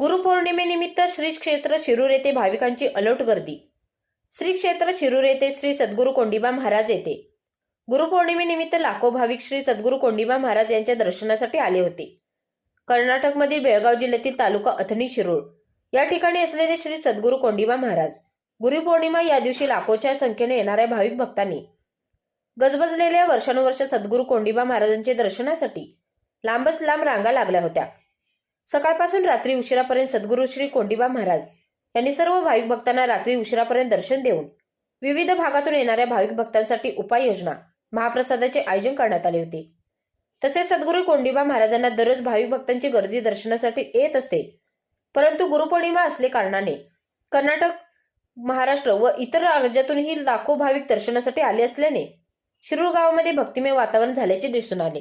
गुरुपौर्णिमेनिमित्त श्री क्षेत्र शिरूर येथे भाविकांची अलोट गर्दी. श्री क्षेत्र शिरूर येथे श्री सद्गुरू कोंडिबा महाराज येथे. गुरुपौर्णिमेनिमित्त लाखो भाविक श्री सद्गुरू कोंडिबा महाराज यांच्या दर्शनासाठी आले होते. कर्नाटकमधील बेळगाव जिल्ह्यातील तालुका अथणी शिरूर. या ठिकाणी असलेले श्री सद्गुरू कोंडिबा महाराज. गुरुपौर्णिमा या दिवशी लाखोच्या संख्येने येणाऱ्या भाविक भक्तांनी. गजबजलेल्या वर्षानुवर्ष सद्गुरू कोंडिबा महाराजांच्या दर्शनासाठी लांबच लांब रांगा लागल्या होत्या. सकाळपासून रात्री उशिरापर्यंत सद्गुरू श्री कोंडिबा महाराज यांनी सर्व भाविक भक्तांना रात्री उशिरापर्यंत दर्शन देऊन विविध भागातून येणाऱ्या भाविक भक्तांसाठी उपाययोजना महाप्रसादाचे आयोजन करण्यात आले होते. तसेच सद्गुरू कोंडिबा महाराजांना दररोज भाविक भक्तांची गर्दी दर्शनासाठी येत असते. परंतु गुरुपौर्णिमा असले कारणाने कर्नाटक महाराष्ट्र व इतर राज्यातूनही लाखो भाविक दर्शनासाठी आले असल्याने शिरूर गावामध्ये भक्तिमय वातावरण झाल्याचे दिसून आले.